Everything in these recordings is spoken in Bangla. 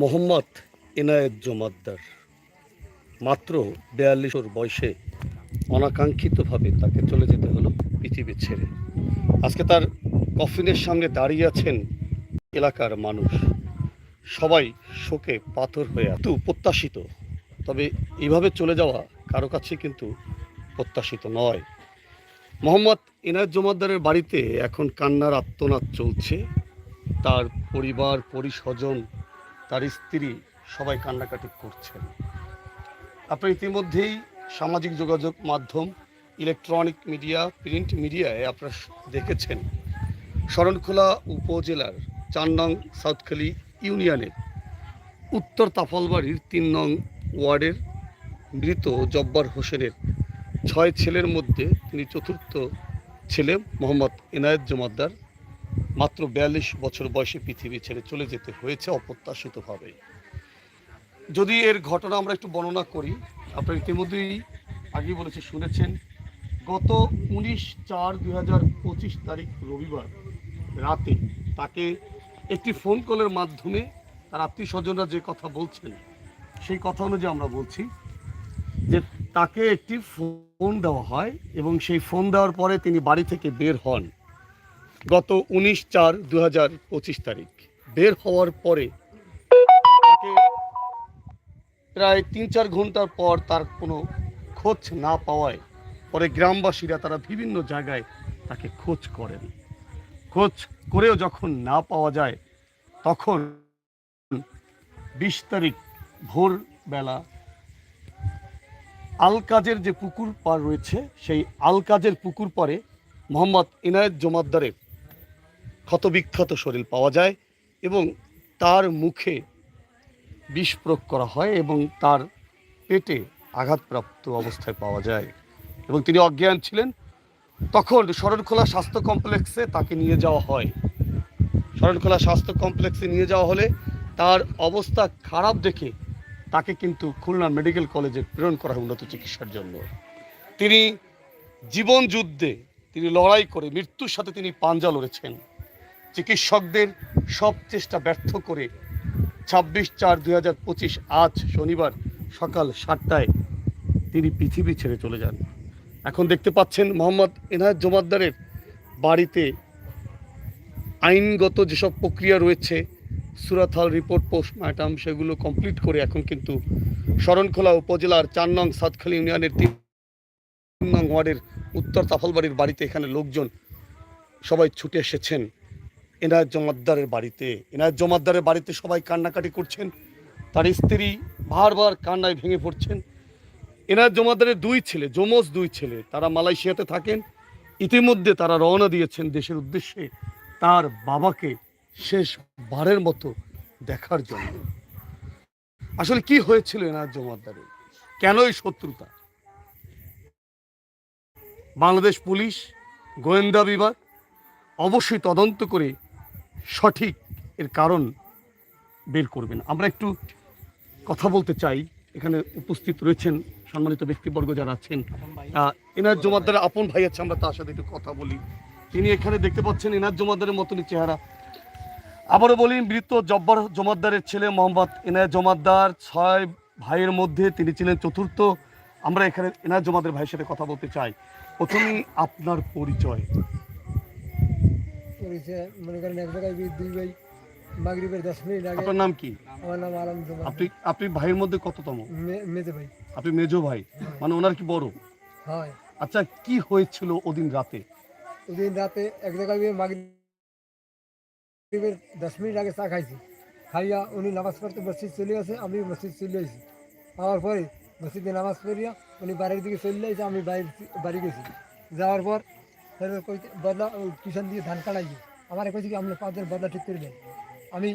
মোহাম্মদ এনায়েত জমাদ্দার। মাত্র বিয়াল্লিশ ওর বয়সে অনাকাঙ্ক্ষিতভাবে তাকে চলে যেতে হলো পৃথিবী ছেড়ে। আজকে তার কফিনের সামনে দাঁড়িয়ে আছেন এলাকার মানুষ। সবাই শোকে পাথর হয়ে এত প্রত্যাশিত। তবে এইভাবে চলে যাওয়া কারও কাছে কিন্তু প্রত্যাশিত নয়। মোহাম্মদ এনায়েত জমাদ্দারের বাড়িতে এখন কান্নার আত্মনাদ চলছে। তার পরিবার, পরিস্বজন তার স্ত্রী সবাই কান্নাকাটি করছেন। আপনার ইতিমধ্যেই সামাজিক যোগাযোগ মাধ্যম, ইলেকট্রনিক মিডিয়া, প্রিন্ট মিডিয়ায় আপনারা দেখেছেন। শরণখোলা উপজেলার চার নং সাউথখালী ইউনিয়নের উত্তর তাফলবাড়ির তিন নং ওয়ার্ডের মৃত জব্বার হোসেনের ছয় ছেলের মধ্যে তিনি চতুর্থ ছেলে মোহাম্মদ এনায়েত জমাদ্দার। মাত্র বিয়াল্লিশ বছর বয়সে পৃথিবী ছেড়ে চলে যেতে হয়েছে অপ্রত্যাশিতভাবে। যদি এর ঘটনা আমরা একটু বর্ণনা করি, আপনারা ইতিমধ্যেই আগেই বলেছে, শুনেছেন। গত উনিশ চার দুই তারিখ রবিবার রাতে তাকে একটি ফোন কলের মাধ্যমে তার আত্মীয় স্বজনরা যে কথা বলছেন, সেই কথা অনুযায়ী আমরা বলছি যে তাকে একটি ফোন দেওয়া হয় এবং সেই ফোন দেওয়ার পরে তিনি বাড়ি থেকে বের হন। গত উনিশ চার দু হাজার পঁচিশ তারিখ। বের হওয়ার পরে তাকে প্রায় তিন চার ঘণ্টার পর তার কোনো খোঁজ না পাওয়ায় পরে গ্রামবাসীরা তারা বিভিন্ন জায়গায় তাকে খোঁজ করেন। খোঁজ করেও যখন না পাওয়া যায়, তখন বিশ তারিখ ভোরবেলা আলকাজের যে পুকুর পার রয়েছে, সেই আলকাজের পুকুর পারে মোহাম্মদ ইনায়েত জমাদ্দারের ক্ষতবিক্ষত শরীর পাওয়া যায় এবং তার মুখে বিষ প্রয়োগ করা হয় এবং তার পেটে আঘাতপ্রাপ্ত অবস্থায় পাওয়া যায়। এবং তিনি অজ্ঞান ছিলেন। তখন শরণখোলা স্বাস্থ্য কমপ্লেক্সে তাকে নিয়ে যাওয়া হয়। শরণখোলা স্বাস্থ্য কমপ্লেক্সে নিয়ে যাওয়া হলে তার অবস্থা খারাপ দেখে তাকে কিন্তু খুলনা মেডিকেল কলেজে প্রেরণ করা হয় উন্নত চিকিৎসার জন্য। তিনি জীবন যুদ্ধে তিনি লড়াই করে মৃত্যুর সাথে তিনি পাঞ্জা লড়েছেন। চিকিৎসকদের সব চেষ্টা ব্যর্থ করে ছাব্বিশ চার দুই হাজার পঁচিশ আজ শনিবার সকাল সাতটায় তিনি পৃথিবী ছেড়ে চলে যান। এখন দেখতে পাচ্ছেন মোহাম্মদ এনায়ত জমাদ্দারের বাড়িতে আইনগত যেসব প্রক্রিয়া রয়েছে সুরাথাল রিপোর্ট, পোস্টমার্টাম সেগুলো কমপ্লিট করে এখন কিন্তু শরণখোলা উপজেলার চার নং সাতখালী ইউনিয়নের তিন নং ওয়ার্ডের উত্তর তাফলবাড়ির বাড়িতে এখানে লোকজন সবাই ছুটে এসেছেন। এনায়ত জমাদ্দারের বাড়িতে। এনায়ত জমাদ্দারের বাড়িতে সবাই কান্নাকাটি করছেন। তার স্ত্রী বারবার কান্নায় ভেঙে পড়ছেন। এনায়ত জমাদ্দারের দুই ছেলে, যমজ দুই ছেলে, তারা মালয়েশিয়াতে থাকেন। ইতিমধ্যে তারা রওনা দিয়েছেন দেশের উদ্দেশ্যে তার বাবাকে শেষ বারের মতো দেখার জন্য। আসলে কি হয়েছিল এনায়ত জমাদ্দারের কেন এই শত্রুতা? বাংলাদেশ পুলিশ, গোয়েন্দা বিভাগ, অবশ্যই তদন্ত করে সঠিক এর কারণ বের করবেন। আমরা একটু কথা বলতে চাই। এখানে উপস্থিত রয়েছেন সম্মানিত ব্যক্তিবর্গ যারা আছেন। এনার জমাদ্দারের আপন ভাই আছে আমরা তার সাথে একটু কথা বলি। তিনি এখানে দেখতে পাচ্ছেন এনার জমাদ্দারের মতনই চেহারা। আবারও বলি মৃত জব্বার জমাদ্দারের ছেলে মোহাম্মদ এনায় জমাদ্দার ছয় ভাইয়ের মধ্যে তিনি ছিলেন চতুর্থ। আমরা এখানে এনার জমাদ্দার ভাইয়ের সাথে কথা বলতে চাই। প্রথমেই আপনার পরিচয়। পরিচয় মনে করেন এক জায়গায় গিয়ে দুই ভাই মাগরিবের দশ মিনিট আগে আপনার নাম কি? আমার নাম আলম আপনি আপনি ভাইয়ের মধ্যে কততম? মেজে ভাই। আপনি মেজো ভাই। মানে ওনার কি বড়? হয়। আচ্ছা কি হয়েছিল ওদিন রাতে? ওদিন রাতে এক জায়গায় গিয়ে মাগরিবের দশ মিনিট আগে চা খাইছি। খাইয়া উনি নামাজ পড়তে মসজিদ চলে গেছে আমি মসজিদ চলে আসি আমার পরে মসজিদে নামাজ পড়িয়া উনি বাড়ির দিকে চলে আসে আমি বাড়ির বাড়ি গেছি। যাওয়ার পর বদলা টিউশন দিয়ে ধান কাটাই আমার কইছি কি আপনি পাঁচজন বদলা ঠিক করে দেন। আমি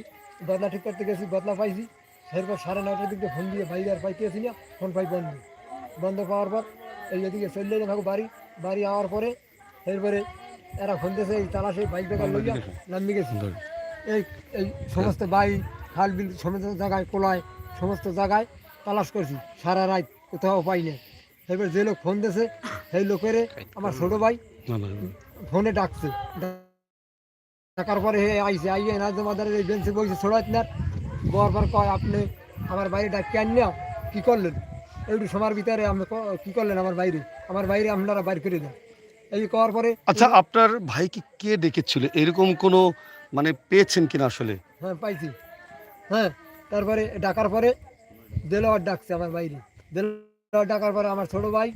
বদলা ঠিক করতে গেছি বদলা পাইছি। এরপর সাড়ে নটার দিকে ফোন দিয়ে বাইরে আর পাইতে আসি না ফোন পাই বন্ধ। বন্ধ পাওয়ার পর এই এদিকে চললে থাকো বাড়ি। বাড়ি আওয়ার পরে এরপরে এরা ফোন দিয়েছে এই তালাশে বাইক বেকার লইয়া নামি গেছি এই এই সমস্ত বাই খাল বিল সমস্ত জায়গায় কোলায় সমস্ত জায়গায় তালাশ করছি। সারা রাত কোথাও পাই না এরপর যে লোক ফোন দিয়েছে সেই লোকের আমার ছোট ভাই না না। ফোনে ডাকছে। ডাকার পরে হে আইসে আইয়ে না জমাদারের এই বেঞ্চে বসে ছোড়াত না। বর পর কয় আপনি আমার বাইরে কেন আনিয়া কি করলেন? একটু সময়ের ভিতরে আপনি ক- কি করলেন আমার বাইরে? আমার বাইরে আপনারা বাইর করে দেন। এই করার পরে আচ্ছা আপনার ভাইকে কে ডেকেছিল? এরকম কোনো মানে পেয়েছেন কিনা আসলে? হ্যাঁ পাইছি। হ্যাঁ তারপরে ডাকার পরে দেলোয়ার ডাকছে আমার বাইরে। দেলোয়ার ডাকার পরে আমার ছোট ভাই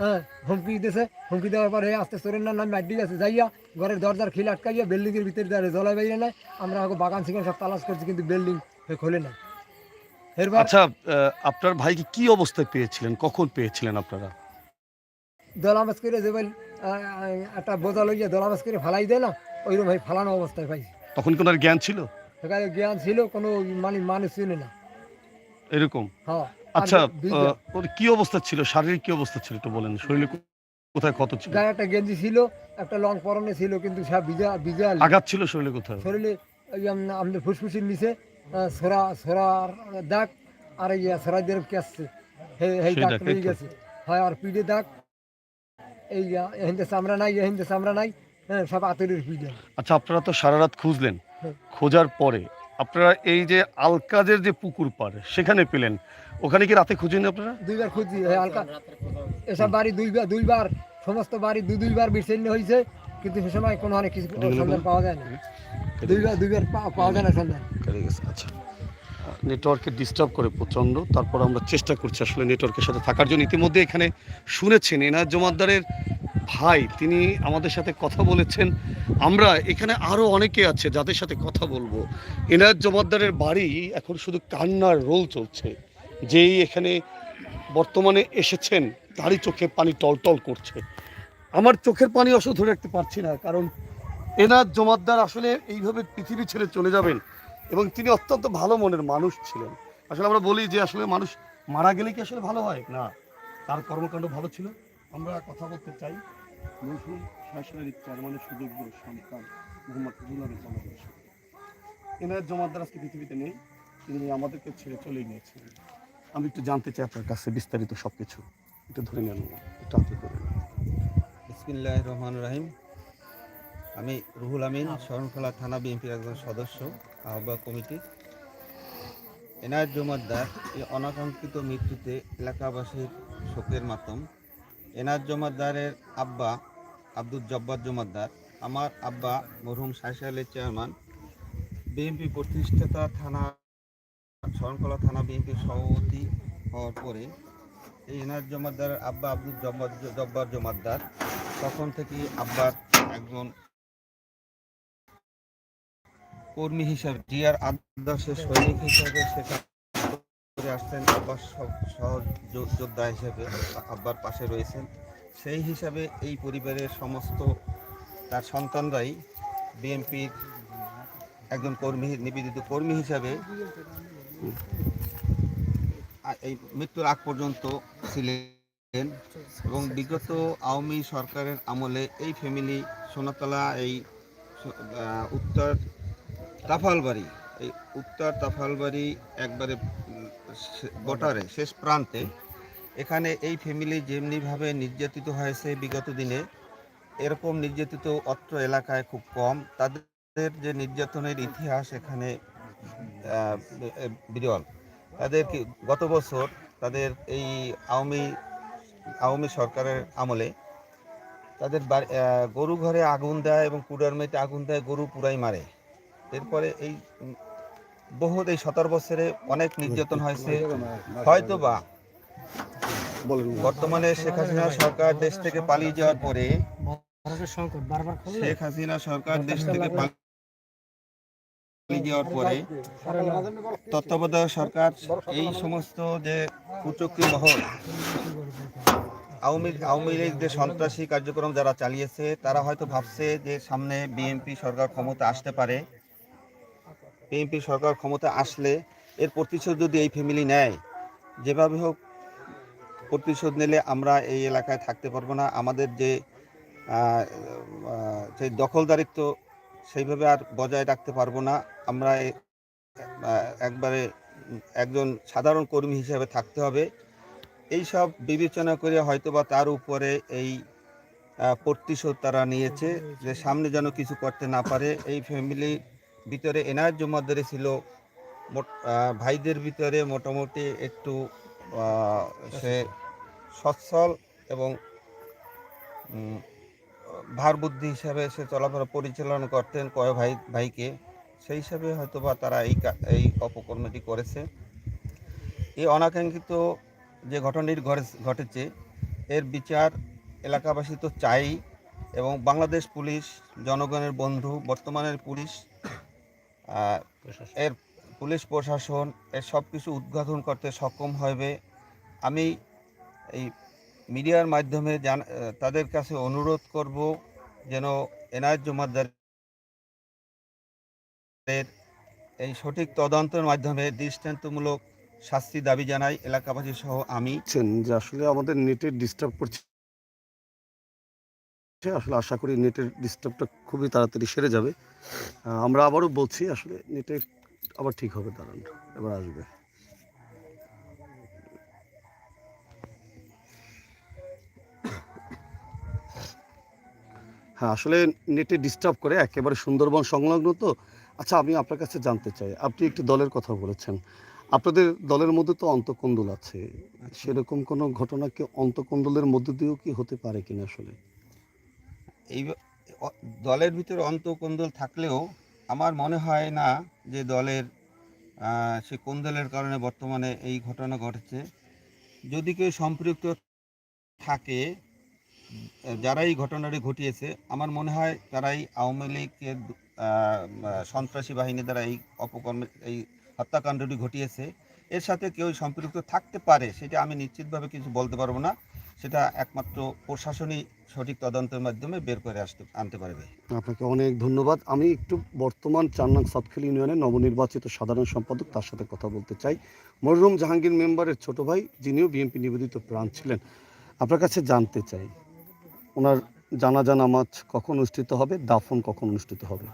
হ্যাঁ হুমকি দিতেছে হুমকি দেওয়ার পরে আস্তে সরেন না নামে আড্ডি গেছে যাইয়া ঘরের দরজার খিল আটকাইয়া বিল্ডিংয়ের ভিতরে দাঁড়িয়ে জলাই বাইরে নাই। আমরা আগে বাগান থেকে সব তালাশ করছি কিন্তু বিল্ডিং খোলে না এরপর আচ্ছা আপনার ভাইকে কি অবস্থায় পেয়েছিলেন? কখন পেয়েছিলেন আপনারা? দলামাস করে যে একটা বোঝা লইয়া দলামাস করে ফালাই দেয় না ওইরকম ভাই ফালানো অবস্থায় পাইছি। তখন কোনো জ্ঞান ছিল? সেখানে জ্ঞান ছিল কোনো মানে মানুষ ছিল না। এরকম? হ্যাঁ। আচ্ছা ওর কি অবস্থা ছিল? শারীরিক কি অবস্থা ছিল একটু বলেন। শরীরে কোথায় ক্ষত ছিল? গায়ে একটা গেঞ্জি ছিল একটা লং পরনে ছিল কিন্তু সব ভিজা ভিজা আঘাত ছিল শরীরে কোথায়? শরীরে আমাদের ফুসফুসির নিচে সরা সরার দাগ আর দিয়ে কেসছে এই দাগ তো? গেছে। হয় আর পিঠে দাগ এই এহিন্দে চামড়া নাই এহিন্দে চামড়া নাই হ্যাঁ সব আতরের পিঠে। আচ্ছা আপনারা তো সারা রাত খুঁজলেন। খোঁজার পরে আপনারা এই যে আলকাজের যে পুকুর পাড় সেখানে পেলেন। ওখানে কি রাতে খুঁজেন আপনারা? দুইবার খুঁজছি আলকা এসব বাড়ি দুইবার দুইবার সমস্ত বাড়ি দুই দুইবার বিচ্ছিন্ন হয়েছে কিন্তু সে সময় কোনো অনেক কিছু সন্ধান পাওয়া যায় না। দুইবার দুইবার পা- পাওয়া যায় না সন্ধান। আচ্ছা। নেটওয়ার্কে ডিস্টার্ব করে প্রচণ্ড তারপর আমরা চেষ্টা করছি আসলে নেটওয়ার্কের সাথে থাকার জন্য। ইতিমধ্যে এখানে শুনেছেন এনার জমাদ্দারের ভাই, তিনি আমাদের সাথে কথা বলেছেন। আমরা এখানে আরও অনেকে আছে যাদের সাথে কথা বলব। এনার জমাদ্দারের বাড়ি এখন শুধু কান্নার রোল চলছে। যেই এখানে বর্তমানে এসেছেন, তারই চোখে পানি টলটল করছে। আমার চোখের পানি অবশ্য ধরে রাখতে পারছি না, কারণ এনার জমাদ্দার আসলে এইভাবে পৃথিবী ছেড়ে চলে যাবেন এবং তিনি অত্যন্ত ভালো মনের মানুষ ছিলেন। আসলে আমরা বলি যে আসলে মানুষ মারা গেলে কি আসলে ভালো হয়? না, তার কর্মকাণ্ড ভালো ছিল। আমরা কথা বলতে চাই। মরহুম শাসনের চেয়ারম্যানের সুযোগ্য সন্তান মোহাম্মদ জমাদ্দারের এনার জমাদ্দার আজকে পৃথিবীতে নেই তিনি আমাদেরকে ছেড়ে চলে গিয়েছেন। আমি একটু জানতে চাই আপনার কাছে বিস্তারিত সব কিছু একটু ধরে নেন একটু হাতে করে নেন। বিসমিল্লাহ রহমান রাহিম। আমি রুহুল আমিন শরণখোলা থানা বিএনপির একজন সদস্য আহ্বায়ক কমিটি। এনায়ত জমাদ্দার এই অনাকাঙ্ক্ষিত মৃত্যুতে এলাকাবাসীর শোকের মাতম এনায়ত জমাদ্দারের আব্বা আব্দুল জব্বার জমাদ্দার আমার আব্বা মরহুম সাইসালের চেয়ারম্যান। বিএনপি প্রতিষ্ঠাতা থানা শরণখোলা থানা বিএনপির সভাপতি হওয়ার পরে এই এনায়ত জমাদ্দারের আব্বা আব্দুল জব্বার জব্বার জমাদ্দার তখন থেকে আব্বার একজন কর্মী হিসাবে জিয়ার আদর্শের সৈনিক হিসাবে সেখানে করে আসছেন আব্বার সহ সহ- যোদ্ধা হিসেবে, আব্বার পাশে রয়েছেন। সেই হিসাবে এই পরিবারের সমস্ত তার সন্তানরাই বিএনপির একজন কর্মী, নিবেদিত কর্মী হিসাবে এই মৃত্যুর আগ পর্যন্ত ছিলেন এবং বিগত আওয়ামী সরকারের আমলে এই ফ্যামিলি সোনাতলা, এই উত্তর তাফালবাড়ি, এই উত্তর তাফালবাড়ি একবারে বটারে, শেষ প্রান্তে। এখানে এই ফ্যামিলি যেমনিভাবে নির্যাতিত হয়েছে বিগত দিনে, এরকম নির্যাতিত অত্র এলাকায় খুব কম। তাদের যে নির্যাতনের ইতিহাস এখানে বিরল। তাদের গত বছর তাদের এই আওয়ামী আওয়ামী সরকারের আমলে তাদের গরু ঘরে আগুন দেয় এবং কুড়ার মেয়েতে আগুন দেয়, গরু পুরাই মারে। এরপরে এই বহুত এই সতেরো বছরে অনেক নির্যাতন হয়েছে। হয়তো বা বর্তমানে শেখ হাসিনা সরকার দেশ থেকে পালিয়ে যাওয়ার পরে শেখ হাসিনা সরকার দেশ থেকে পালিয়ে যাওয়ার পরে তত্ত্বাবধায়ক সরকার এই সমস্ত যে কুচক্রী মহল, আওয়ামী আওয়ামী লীগ যে সন্ত্রাসী কার্যক্রম যারা চালিয়েছে, তারা হয়তো ভাবছে যে সামনে বিএনপি সরকার ক্ষমতা আসতে পারে। বিএনপি সরকার ক্ষমতা আসলে এর প্রতিশোধ যদি এই ফ্যামিলি নেয়, যেভাবে হোক প্রতিশোধ নিলে আমরা এই এলাকায় থাকতে পারব না। আমাদের যে সেই দখলদারিত্ব সেইভাবে আর বজায় রাখতে পারব না। আমরা একবারে একজন সাধারণ কর্মী হিসেবে থাকতে হবে। এই সব বিবেচনা করে হয়তোবা তার উপরে এই প্রতিশোধ তারা নিয়েছে যে সামনে যেন কিছু করতে না পারে। এই ফ্যামিলির ভিতরে এনায়ত জমাদ্দারি ছিল ভাইদের ভিতরে মোটামুটি একটু সে সচ্ছল এবং ভার বুদ্ধি হিসাবে সে চলাফেরা পরিচালনা করতেন কয় ভাই, ভাইকে। সেই হিসাবে হয়তো বা তারা এই এই অপকর্মটি করেছে। এই অনাকাঙ্ক্ষিত যে ঘটনাটি ঘটেছে, এর বিচার এলাকাবাসী তো চাই এবং বাংলাদেশ পুলিশ, জনগণের বন্ধু, বর্তমানের পুলিশ এর পুলিশ প্রশাসন এর সব কিছু উদ্ঘাটন করতে সক্ষম হবে আমি এই মিডিয়ার মাধ্যমে জান তাদের কাছে অনুরোধ করব যেন এনায়ত জমাদ্দারের এই সঠিক তদন্তের মাধ্যমে দৃষ্টান্তমূলক শাস্তি দাবি জানাই এলাকাবাসী সহ আমি। আসলে আমাদের নেটের ডিস্টার্ব করছে আসলে আশা করি নেটের ডিস্টার্বটা খুবই তাড়াতাড়ি সেরে যাবে। আমরা আবারও বলছি আসলে নেটে আবার ঠিক হবে দাঁড়ান এবার আসবে। হ্যাঁ আসলে নেটে ডিস্টার্ব করে একেবারে সুন্দরবন সংলগ্ন তো। আচ্ছা আমি আপনার কাছে জানতে চাই আপনি একটি দলের কথা বলেছেন। আপনাদের দলের মধ্যে তো অন্তকন্দল আছে। সেরকম কোনো ঘটনা কি অন্তকন্দলের মধ্যে দিয়েও কি হতে পারে কিনা আসলে? এই দলের ভিতরে অন্তকোন্দল থাকলেও আমার মনে হয় না যে দলের সে কোন্দলের কারণে বর্তমানে এই ঘটনা ঘটেছে। যদি কেউ সম্পৃক্ত থাকে যারা এই ঘটনাটি ঘটিয়েছে, আমার মনে হয় তারাই আওয়ামী লীগের সন্ত্রাসী বাহিনী দ্বারা এই অপকর্মের এই হত্যাকাণ্ডটি ঘটিয়েছে। এর সাথে কেউ সম্পৃক্ত থাকতে পারে, সেটা আমি নিশ্চিতভাবে কিছু বলতে পারব না। সেটা একমাত্র প্রশাসনই সঠিক তদন্তের মাধ্যমে বের করে আসতে আনতে পারবে। আপনাকে অনেক ধন্যবাদ। আমি একটু বর্তমান চার নং সাতখালি ইউনিয়নের নবনির্বাচিত সাধারণ সম্পাদক তার সাথে কথা বলতে চাই। মরহুম জাহাঙ্গীর মেম্বারের ছোট ভাই যিনিও বিএনপি নিবেদিত প্রাণ ছিলেন। আপনার কাছে জানতে চাই ওনার জানাজা নামাজ কখন অনুষ্ঠিত হবে দাফন কখন অনুষ্ঠিত হবে?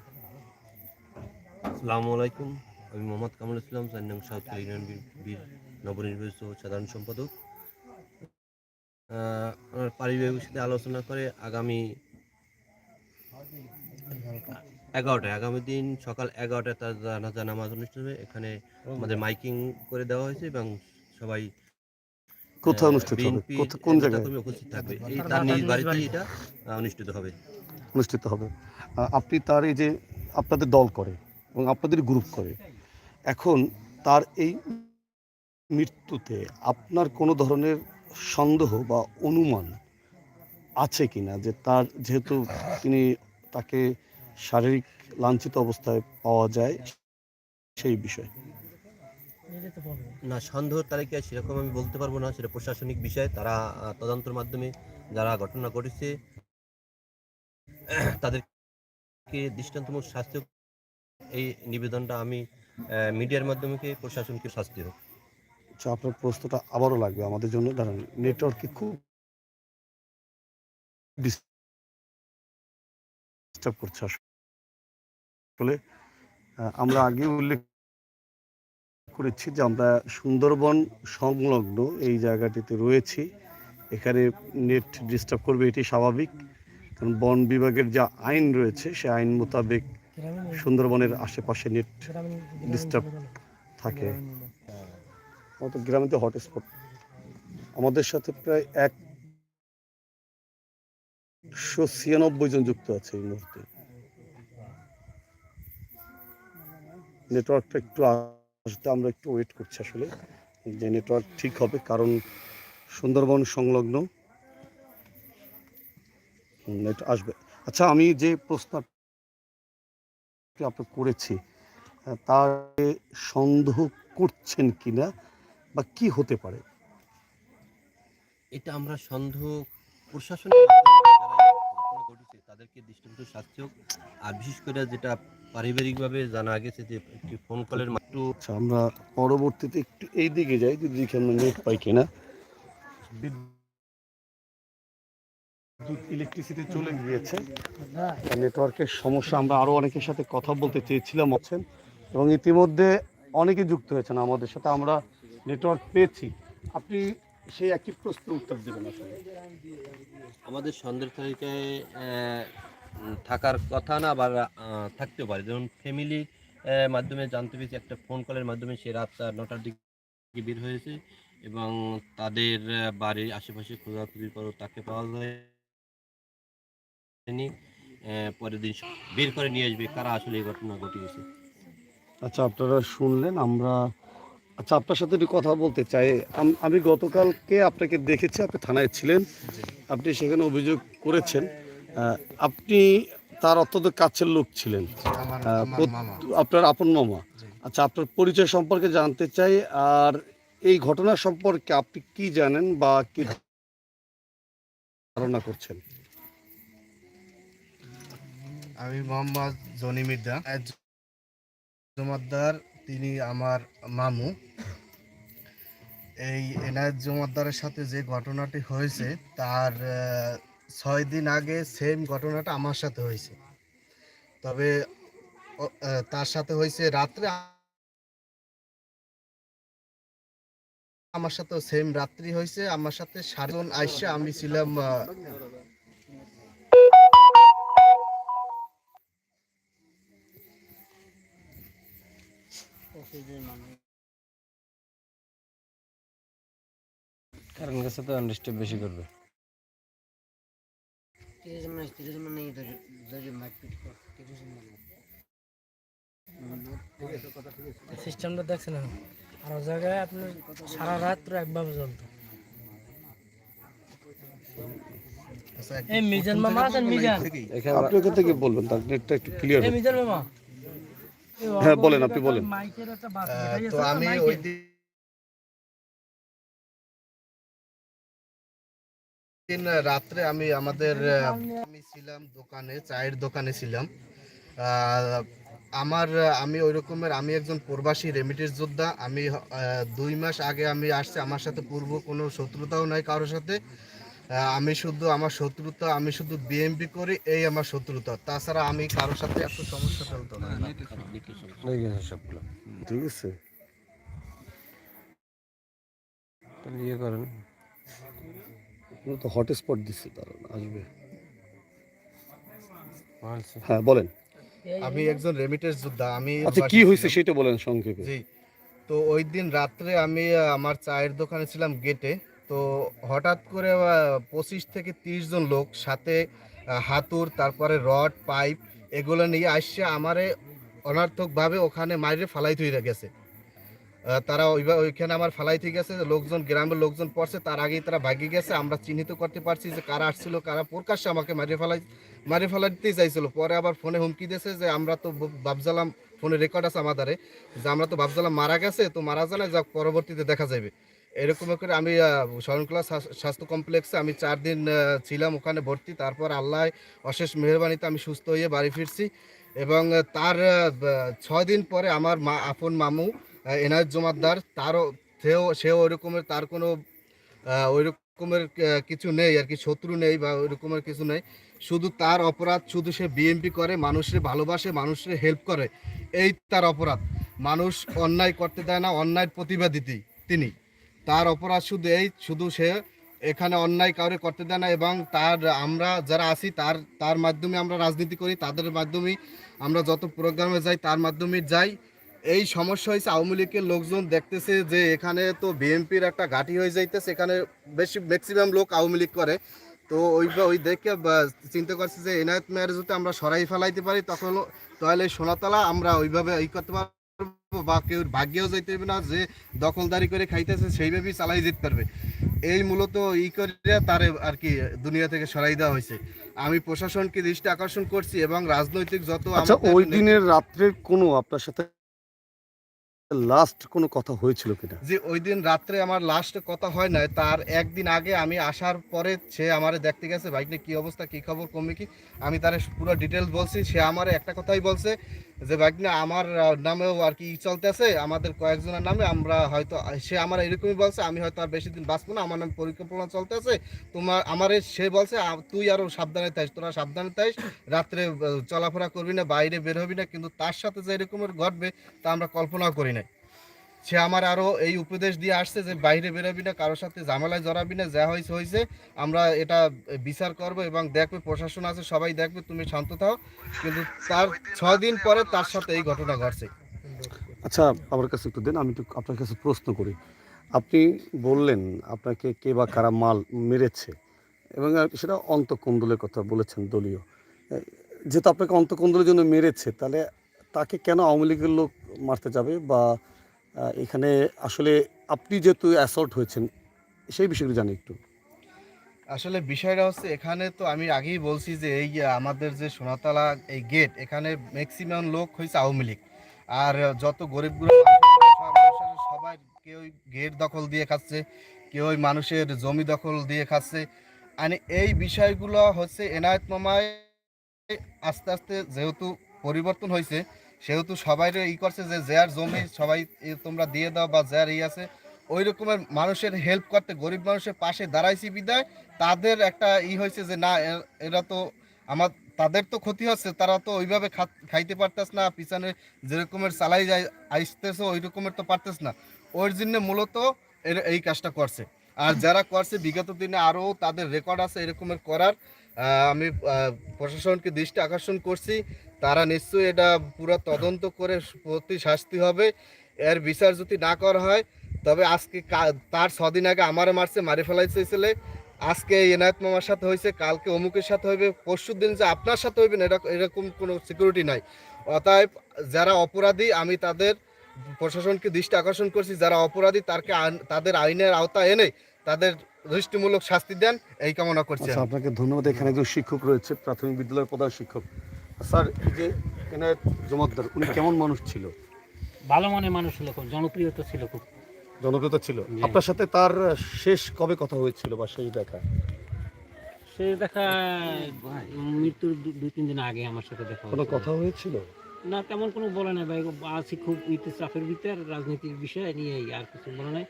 আসসালামু আলাইকুম। আমি মোহাম্মদ কামরুল ইসলাম চার নং সাউথ ইউনিয়ন বিএনপির নবনির্বাচিত সাধারণ সম্পাদক। আমার পারিবারিক সাথে আলোচনা করে আগামী এগারোটায় আগামী দিন সকাল এগারোটায় তার জানাজা নামাজ অনুষ্ঠিত হবে। এখানে আমাদের মাইকিং করে দেওয়া হয়েছে এবং সবাই কোথায় অনুষ্ঠিত হবে? কোন জায়গায়? উপস্থিত থাকবে। এই তার নিজ বাড়িতেই এটা অনুষ্ঠিত হবে। অনুষ্ঠিত হবে। আপনি তার এই যে আপনাদের দল করে এবং আপনাদের গ্রুপ করে এখন তার এই মৃত্যুতে আপনার কোনো ধরনের সন্দেহ বা অনুমান আছে কিনা যে তার যেহেতু তিনি তাকে শারীরিক লাঞ্ছিত অবস্থায় পাওয়া যায় সেই বিষয়ে। না, সন্দেহ তালিকায় সেরকম আমি বলতে পারব না, সেটা প্রশাসনিক বিষয়। তারা তদন্তের মাধ্যমে যারা ঘটনা ঘটেছে, তাদেরকে দৃষ্টান্তমূলক শাস্তি এই নিবেদনটা আমি মিডিয়ার মাধ্যমে প্রশাসনকে শাস্তি হোক। আচ্ছা আপনার প্রশ্নটা আবারও লাগবে। আমাদের জন্য দাঁড়ান নেটওয়ার্কে খুব ডিস্টার্ব করছে আসলে। আমরা আগে উল্লেখ করেছি যে আমরা সুন্দরবন সংলগ্ন এই জায়গাটিতে রয়েছি। এখানে নেট ডিস্টার্ব করবে এটি স্বাভাবিক। কারণ বন বিভাগের যা আইন রয়েছে, সে আইন মোতাবেক সুন্দরবনের আশেপাশে নেট ডিস্টার্ব থাকে। আমাদের গ্রামে তো হটস্পট। আমাদের সাথে প্রায় একশো ছিয়ানব্বই জন যুক্ত আছে এই মুহূর্তে। নেটওয়ার্কটা একটু আসতে আমরা একটু ওয়েট করছি আসলে, যে নেটওয়ার্ক ঠিক হবে, কারণ সুন্দরবন সংলগ্ন। নেট আসবে। আচ্ছা আমি যে প্রশ্ন আপনার করেছি তার সন্দেহ করছেন কিনা? বা কি হতে পারে? এটা আমরা সন্দেহ ঘটেছে তাদেরকে দৃষ্টান্তমূলক শাস্তি হোক আর বিশেষ করে যেটা পারিবারিকভাবে জানা গেছে যে একটি ফোন কলের মাত্র আমরা পরবর্তীতে একটু এই দিকে যাই যদি আমরা নেট পাই কিনা। বিদ্যুৎ ইলেকট্রিসিটি চলে গিয়েছে। নেটওয়ার্কের সমস্যা আমরা আরও অনেকের সাথে কথা বলতে চেয়েছিলাম আছেন এবং ইতিমধ্যে অনেকে যুক্ত হয়েছেন আমাদের সাথে। আমরা নেটওয়ার্ক পেয়েছি। আপনি সেই একই প্রশ্নের উত্তর দেবেন আসলে। আমাদের সন্দেহ তালিকায় থাকার কথা না আবার আহ, থাকতেও পারে। যেমন ফ্যামিলি মাধ্যমে জানতে পেরেছি একটা ফোন কলের মাধ্যমে সে রাত নটার দিকে বের হয়েছে এবং তাদের বাড়ির আশেপাশে খোঁজাখুঁজির পরও তাকে পাওয়া যায়নি। পরের দিন বের করে নিয়ে আসবে কারা আসলে এই ঘটনা ঘটিয়েছে। আচ্ছা আপনারা শুনলেন আমরা আচ্ছা আপনার সাথে একটু কথা বলতে চাই। আমি গতকালকে আপনাকে দেখেছি আপনি থানায় ছিলেন। আপনি সেখানে অভিযোগ করেছেন। আপনি তার অত্যন্ত কাছের লোক ছিলেন। আপনার আপন মামা। আচ্ছা আপনার পরিচয় সম্পর্কে জানতে চাই আর এই ঘটনা সম্পর্কে আপনি কি জানেন বা কি ধারণা করছেন? আমি মোহাম্মদ জনি মির্জা। জমাদ্দার তিনি আমার মামু। এই এনায়েত জমাদ্দারের সাথে যে ঘটনাটি হয়েছে, তার ছয় দিন আগে সেম ঘটনাটা আমার সাথে হয়েছে। তবে তার সাথে হয়েছে রাত্রে আমার সাথে সেম রাত্রি হয়েছে। আমার সাথে সাতজন আইসা আমি ছিলাম আহ, কারণ কাছে তো আন্ডারস্ট্যান্ড বেশি করবে। সিস্টেমটা দেখছেন আর ও জায়গায় আপনার সারা রাত্র একভাবে চলতো আচ্ছা, এই মিজান মামা আছেন মিজান? আপনি ওখান থেকে বলবেন তার নেটটা একটু ক্লিয়ার এই মিজান মামা। হ্যাঁ, বলেন, আপনি বলেন। বেরিয়ে তো আমি ওই দিন রাত্রে আমি আমাদের আমি ছিলাম দোকানে চায়ের দোকানে ছিলাম। আহ, আমার আমি ওই রকমের আমি একজন প্রবাসী রেমিটেন্স যোদ্ধা। আমি দুই মাস আগে আমি আসছি আমার সাথে পূর্ব কোনো শত্রুতাও নাই কারোর সাথে। আমি শুধু আমার শত্রুতা আমি শুধু বিএমপি করি এই আমার শত্রুতা। তাছাড়া আমি কারোর সাথে এত সমস্যা ফেলতো না। লেগে গেছে সবগুলো। ঠিক আছে? তাহলে ইয়ে করেন। তো হটস্পট দিচ্ছে দাঁড়ান আসবে। হ্যাঁ বলেন। আমি একজন রেমিটেন্স যোদ্ধা আমি আচ্ছা কি হয়েছে সেটা বলেন সংক্ষেপে। জি। তো ওই দিন রাত্রে আমি আমার চায়ের দোকানে ছিলাম গেটে তো হঠাৎ করে পঁচিশ থেকে তিরিশ জন লোক সাথে হাতুর তারপরে রড, পাইপ এগুলো নিয়ে আসছে, আমারে অনার্থকভাবে ওখানে মাইরে ফালাই থুই গেছে। তারা ওইখানে আমার ফালাই থেকে গেছে, লোকজন, গ্রামের লোকজন পড়ছে, তার আগেই তারা ভাগিয়ে গেছে। আমরা চিহ্নিত করতে পারছি যে কারা আসছিল, কারা প্রকাশ্যে আমাকে মারিয়ে ফেলাই মারিয়ে ফেলাইতেই চাইছিল। পরে আবার ফোনে হুমকি দিয়েছে যে, আমরা তো ব- ভাবছিলাম ফোনে রেকর্ড আছে আমাদের, যে আমরা তো ভাবছিলাম মারা গেছে, তো মারা জানে যা পরবর্তীতে দেখা যাবে এরকম করে আমি আহ, শরণখোলা স্বাস্থ্য কমপ্লেক্সে আমি চার দিন ছিলাম ওখানে ভর্তি। তারপর আল্লাহ অশেষ মেহরবানিতে আমি সুস্থ হয়ে বাড়ি ফিরছি এবং তার ছয় দিন পরে আমার মা আপন মামু এনায়ত জমাদ্দার তারও সেও সেও ওই রকমের তার কোনো আহ, ওই রকমের কিছু নেই আর কি শত্রু নেই বা ওই রকমের কিছু নেই। শুধু তার অপরাধ শুধু সে বিএমপি করে মানুষের ভালোবাসে মানুষের হেল্প করে। এই তার অপরাধ। মানুষ অন্যায় করতে দেয় না অন্যায়ের তি- তিনি। তার অপরাধ শুধু এই, শুধু সে এখানে অন্যায় কাউরে করতে দেয় না এবং তার, আমরা যারা আছি, তার তার মাধ্যমে আমরা রাজনীতি করি, তাদের মাধ্যমেই আমরা যত প্রোগ্রামে যাই, তার মাধ্যমে যাই। এই সমস্যা হয়েছে, আওয়ামী লীগের লোকজন দেখতেছে যে এখানে তো বিএনপির একটা ঘাঁটি হয়ে যাইতেছে, এখানে বেশি ম্যাক্সিমাম লোক আওয়ামী লীগ করে। তো ওই ওই দেখে চিন্তা করছে যে এনায়ত মেয়ের যদি আমরা সরাই ফেলাইতে পারি, তখন তাহলে সোনাতলা আমরা ওইভাবে ই করতে পারব বা কেউ ভাগ্যেও যাইতে পারবে না যে দখলদারি করে খাইতেছে সেইভাবেই চালাই যেতে পারবে। এই মূলত ই করে তারে আর কি দুনিয়া থেকে সরাই দেওয়া হয়েছে আমি প্রশাসনকে দৃষ্টি আকর্ষণ করছি এবং রাজনৈতিক যত আচ্ছা ওই দিনের রাত্রের কোনো আপনার সাথে লাস্ট কোনো কথা হয়েছিল কিনা? যে ওই দিন রাত্রে আমার লাস্টে কথা হয় না তার একদিন আগে আমি আসার পরে সে আমারে দেখতে গেছে বাইকটা কি অবস্থা? কি খবর? কমে কি? আমি তার পুরো ডিটেলস বলছি সে আমারে একটা কথাই বলছে যে বাইক না আমার নামেও আর কি চলতেছে, আমাদের কয়েকজনের নামে আমরা হয়তো, সে আমার এরকমই বলছে, আমি হয়তো আর বেশি দিন বাঁচবো না, আমার নামে পরিকল্পনা চলতেছে, তোমার, আমার সে বলছে তুই আরও সাবধানে থাইস তোরা সাবধানে থাইস রাত্রে চলাফেরা করবি না, বাইরে বের হবি না, কিন্তু তার সাথে যে এরকমের ঘটবে, তা আমরা কল্পনাও করি নাই। সে আমার আরও এই উপদেশ দিয়ে আসছে যে বাইরে বেরোবি না, কারোর সাথে ঝামেলায় জড়াবি না, যা হয়েছে হয়েছে আমরা এটা বিচার করব এবং দেখবে, প্রশাসন আছে, সবাই দেখবে, তুমি শান্ত থাও। কিন্তু তার দিন পরে তার সাথে এই ঘটনা ঘটছে। আচ্ছা আমার কাছে একটু দেন, আমি একটু আপনার কাছে প্রশ্ন করি। আপনি বললেন আপনাকে কে বা কারা মাল মেরেছে, এবং সেটা অন্তকন্দলের কথা বলেছেন দলীয়। যেহেতু আপনাকে অন্তকন্দলের জন্য মেরেছে, তাহলে তাকে কেন আওয়ামী লীগের লোক মারতে যাবে বা এখানে আসলে আপনি যেহেতু অ্যাসল্ট হয়েছেন, সেই বিষয়গুলো জানি একটু। আসলে বিষয়টা হচ্ছে, এখানে তো আমি আগেই বলছি যে এই আমাদের যে সোনাতলা এই গেট এখানে ম্যাক্সিমাম লোক হয়েছে আওয়ামী লীগ। আর যত গরিবগুলো সবাই কেউ গেট দখল দিয়ে খাচ্ছে কেউ মানুষের জমি দখল দিয়ে খাচ্ছে। মানে এই বিষয়গুলো হচ্ছে এনায়েত মামায় আস্তে আস্তে যেহেতু পরিবর্তন হয়েছে সেহেতু সবাই ই করছে যে যার জমি সবাই তোমরা দিয়ে দাও বা যার ই আছে ওই রকমের মানুষের হেল্প করতে, গরিব মানুষের পাশে দাঁড়াইছি বিদায়। তাদের একটা ই হয়েছে যে না এরা তো আমার, তাদের তো ক্ষতি হচ্ছে, তারা তো ওইভাবে খাইতে পারতেছ না, পিছনে যেরকমের চালাই যায় আসতেছে ওই রকমের তো পারতেছ না। ওর জন্য মূলত এর- এই কাজটা করছে। আর যারা করছে, বিগত দিনে আরও তাদের রেকর্ড আছে এরকমের করার। আমি প্রশাসনকে দৃষ্টি আকর্ষণ করছি। তারা নিশ্চয়ই এটা পুরো তদন্ত করে প্রতি শাস্তি হবে। এর বিচার যদি না করা হয়, তবে আজকে তার ছদিন আগে আমারে মারছে, মারি ফেলাইছে ছেলে। আজকে এনায়েত মামার সাথে হয়েছে, কালকে অমুকের সাথে হইবে পরশু দিন যে আপনার সাথে হইবে না এরকম কোনো সিকিউরিটি নাই। অতএব যারা অপরাধী, আমি তাদের প্রশাসনকে দৃষ্টি আকর্ষণ করছি, যারা অপরাধী, তারকে তাদের আইনের আওতা এনে তাদের দৃষ্টিমূলক শাস্তি দেন, এই কামনা করছি আচ্ছা আপনাকে ধন্যবাদ। এখানে একজন শিক্ষক রয়েছে, প্রাথমিক বিদ্যালয়ের প্রধান শিক্ষক। স্যার এই যে এনায়েত জমাদ্দার উনি কেমন মানুষ ছিল? ভালো মনে মানুষ ছিল খুব জনপ্রিয়তা ছিল খুব। জনপ্রিয়তা ছিল। আপনার সাথে তার শেষ কবে কথা হয়েছিল বা সেই দেখা? সে দেখা মৃত্যুর দুই তিন দিন আগে আমার সাথে দেখা কোনো কথা হয়েছিল? না তেমন কোনো বলে নাই ভাই আছি খুব ইতে চাপের ভিতর রাজনীতির বিষয় নিয়ে আর কিছু বলে নাই।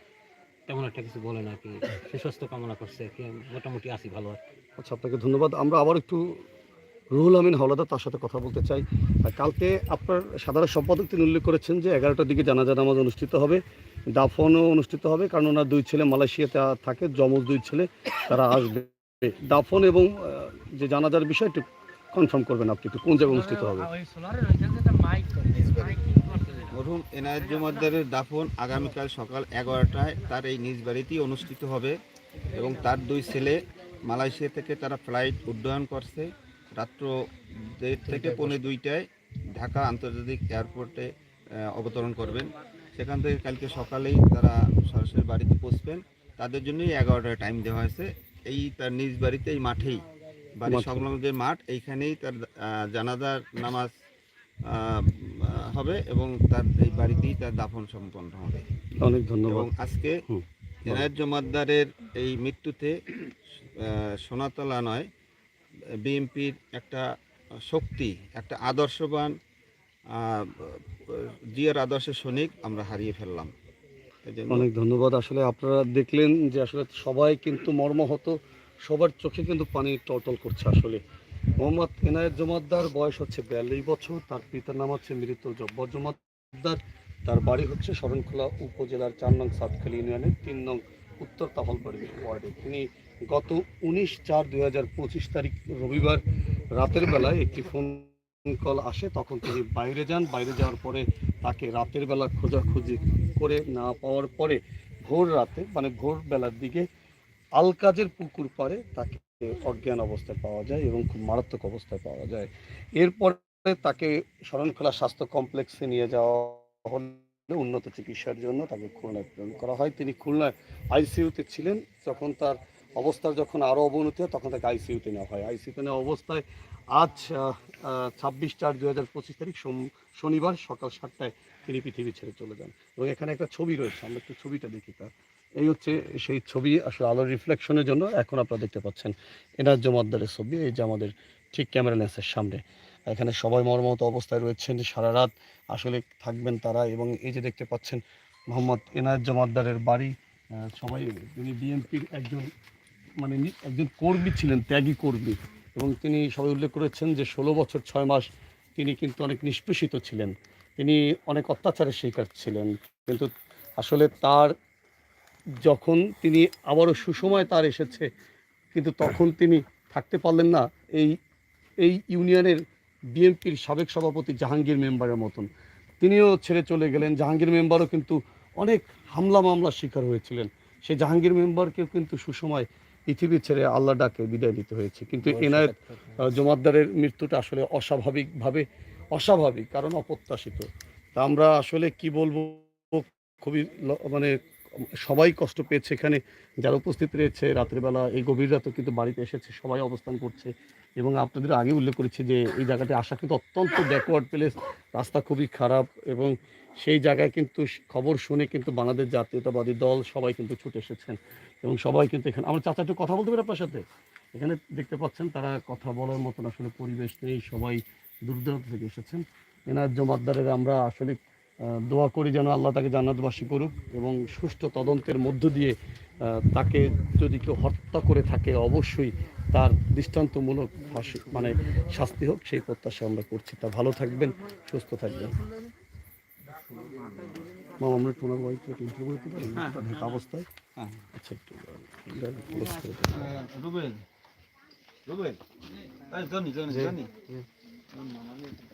তেমন একটা কিছু বলে না কি। সে সুস্থ কামনা করছে কি মোটামুটি আছি ভালো আর আচ্ছা আপনাকে ধন্যবাদ। আমরা আবার একটু রুহুল আমিন হাওলাদার, তার সাথে কথা বলতে চাই। কালকে আপনার সাধারণ সম্পাদক তিনি উল্লেখ করেছেন যে এগারোটার দিকে জানাজা নামাজ অনুষ্ঠিত হবে, দাফনও অনুষ্ঠিত হবে, কারণ ওনার দুই ছেলে মালয়েশিয়াতে থাকে, যমজ দুই ছেলে, তারা আসবে। দাফন এবং যে জানাজার বিষয় একটু কনফার্ম করবেন আপনি একটু, কোন জায়গায় অনুষ্ঠিত হবে? মরহুম এনায়েত জমাদ্দারের দাফন আগামীকাল সকাল এগারোটায়, তার এই নিজ বাড়িতেই অনুষ্ঠিত হবে এবং তার দুই ছেলে মালয়েশিয়া থেকে তারা ফ্লাইট উড্ডয়ন করছে। রাত্র দেড় থেকে পৌনে দুইটায় ঢাকা আন্তর্জাতিক এয়ারপোর্টে অবতরণ করবেন। সেখান থেকে কালকে সকালেই তারা সরাসরি বাড়িতে পৌঁছবেন। তাদের জন্যই এগারোটায় টাইম দেওয়া হয়েছে। এই তার নিজ বাড়িতে এই মাঠেই বাড়ির। সংলগ্ন যে মাঠ এইখানেই তার জানাজার নামাজ হবে এবং তার এই বাড়িতেই তার দাফন সম্পন্ন হবে। অনেক ধন্যবাদ। এবং আজকে। এনায়েত জমাদ্দারের এই মৃত্যুতে সোনাতলা নয় বিএনপির একটা শক্তি, একটা আদর্শবান জিয়ার আদর্শের সৈনিক আমরা হারিয়ে ফেললাম। অনেক ধন্যবাদ। আসলে আপনারা দেখলেন যে আসলে সবাই কিন্তু মর্মাহত সবার চোখে কিন্তু পানি টলটল করছে আসলে। মোহাম্মদ এনায়েত জমাদ্দার বয়স হচ্ছে বিয়াল্লিশ বছর, তার পিতার নাম হচ্ছে মৃত জব্বর জমাদ্দার তার বাড়ি হচ্ছে শরণখোলা উপজেলার চার নং সাতখালী ইউনিয়নের তিন নং উত্তর তাহলবাড়ি ওয়ার্ডে। তিনি গত উনিশ চার দুই হাজার পঁচিশ তারিখ রবিবার রাতের বেলায় একটি ফোন কল আসে, তখন তিনি বাইরে যান। বাইরে যাওয়ার পরে তাকে রাতের বেলা খোঁজাখুঁজি করে না পাওয়ার পরে ভোর রাতে মানে ভোর বেলার দিকে আলকাজের পুকুর পাড়ে তাকে অজ্ঞান অবস্থায় পাওয়া যায় এবং খুব মারাত্মক অবস্থায় পাওয়া যায়। এরপরে তাকে শরণখোলা স্বাস্থ্য কমপ্লেক্সে নিয়ে যাওয়া হলে। উন্নত চিকিৎসার জন্য তাকে খুলনায় প্রেরণ করা হয়। তিনি খুলনায় আইসিইউতে ছিলেন। যখন তার অবস্থার যখন আরও অবনতি হয়, তখন তাকে আইসিইউতে নেওয়া হয়। আইসিইউতে নেওয়া অবস্থায় আজ ছাব্বিশ চার দু হাজার পঁচিশ তারিখ শনিবার সকাল সাতটায় তিনি পৃথিবী ছেড়ে চলে যান। এবং এখানে একটা ছবি রয়েছে, আমরা একটু ছবিটা দেখি তার। এই হচ্ছে সেই ছবি, আসলে আলোর রিফ্লেকশনের জন্য এখন আপনারা দেখতে পাচ্ছেন এনার জমাদ্দারের ছবি, এই যে আমাদের ঠিক ক্যামেরা লেন্সের সামনে। এখানে সবাই মর্মত অবস্থায় রয়েছেন, সারা রাত আসলে থাকবেন তারা এবং এই যে দেখতে পাচ্ছেন, মোহাম্মদ এনায়েত জমাদ্দারের বাড়ি সবাই তিনি বিএনপির একজন মানে একজন কর্মী ছিলেন, ত্যাগী কর্মী। এবং তিনি সবাই উল্লেখ করেছেন যে ষোলো বছর ছয় মাস তিনি কিন্তু অনেক নিষ্পেষিত ছিলেন। তিনি অনেক অত্যাচারের শিকার ছিলেন। কিন্তু আসলে তার যখন তিনি আবারও সুসময় তার এসেছে, কিন্তু তখন তিনি থাকতে পারলেন না। এই এই ইউনিয়নের বিএনপির সাবেক সভাপতি জাহাঙ্গীর মেম্বারের মতন। তিনিও ছেড়ে চলে গেলেন। জাহাঙ্গীর মেম্বারও কিন্তু অনেক হামলা মামলার শিকার হয়েছিলেন। সেই জাহাঙ্গীর মেম্বারকেও কিন্তু সুসময় পৃথিবী ছেড়ে আল্লাহ ডাকে বিদায় নিতে হয়েছে। কিন্তু এনায়েত জমাদ্দারের মৃত্যুটা আসলে অস্বাভাবিকভাবে অস্বাভাবিক কারণ অপ্রত্যাশিত। তা আমরা আসলে কি বলব খুবই মানে সবাই কষ্ট পেয়েছে এখানে, যারা উপস্থিত রয়েছে রাত্রেবেলা, এই গভীর রাতে কিন্তু বাড়িতে এসেছে, সবাই অবস্থান করছে। এবং আপনাদের আগে উল্লেখ করেছি যে এই জায়গাতে আসা কিন্তু অত্যন্ত ব্যাকওয়ার্ড প্লেস রাস্তা খুবই খারাপ এবং সেই জায়গায় কিন্তু খবর শুনে কিন্তু বাংলাদেশ জাতীয়তাবাদী দল সবাই কিন্তু ছুটে এসেছেন। এবং সবাই কিন্তু এখানে, আমার চাচা একটু কথা বলতে পারে আপনার সাথে? এখানে দেখতে পাচ্ছেন তারা কথা বলার মতন আসলে পরিবেশ নেই, সবাই দূর দূরান্ত থেকে এসেছেন। এনার জমাদ্দারের আমরা আসলে দোয়া করি যেন আল্লাহ তাকে জান্নাতবাসী করুক এবং সুষ্ঠু তদন্তের মধ্য দিয়ে তাকে যদি কেউ হত্যা করে থাকে অবশ্যই তার দৃষ্টান্তমূলক ফাঁসি- মানে শাস্তি হোক সেই প্রত্যাশা আমরা করছি। তা ভালো থাকবেন সুস্থ থাকবেন। আমরা একটু ওয়াইফকে ইন্টারভিউ করতে পারি? অবস্থায়? হ্যাঁ। আচ্ছা একটু ক্লোজ করে দিন। রুবেল। রুবেল। জনি জনি জনি